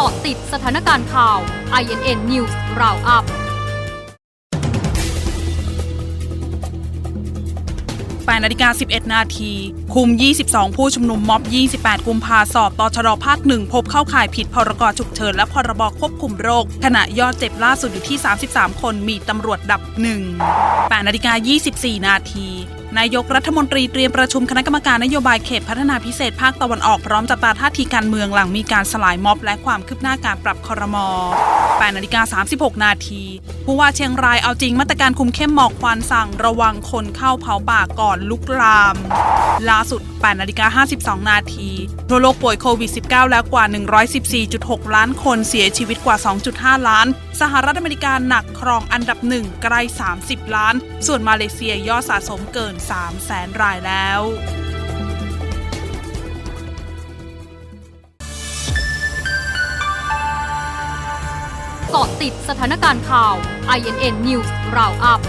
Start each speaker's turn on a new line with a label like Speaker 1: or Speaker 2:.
Speaker 1: กาะติดสถานการณ์ข่าว INN News Roundup
Speaker 2: 8นาฬิกา 11 นาที คุม 22 ผู้ชุมนุมม็อบ 28 กุมภาสอบตชดภาคหนึ่งพบเข้าข่ายผิดพรกฉุกเฉินและพรบควบคุมโรค ขณะยอดเจ็บล่าสุดอยู่ที่ 33 คนมีตำรวจดับ 1 8นาฬิกา 24 นาทีนายกรัฐมนตรีเตรียมประชุมคณะกรรมการนโยบายเขตพัฒนาพิเศษภาคตะวันออกพร้อมจับตาท่าทีการเมืองหลังมีการสลายม็อบและความคืบหน้าการปรับคอรมอ8นาฬิกา36 นาที ผู้ว่าเชียงรายเอาจริงมาตรการคุมเข้มหมอกควันสั่งระวังคนเข้าเผาป่าก่อนลุกลาม ล่าสุด8นาฬิกา52 นาทีทั่วโลกป่วยโควิด -19 แล้วกว่า 114.6 ล้านคนเสียชีวิตกว่า 2.5 ล้าน สหรัฐอเมริกาหนักครองอันดับหนึ่งใกล้ 30 ล้าน ส่วนมาเลเซียยอดสะสมเกิน3 แสนรายแล้ว
Speaker 1: เกาะติดสถานการณ์ข่าว INN News Roundup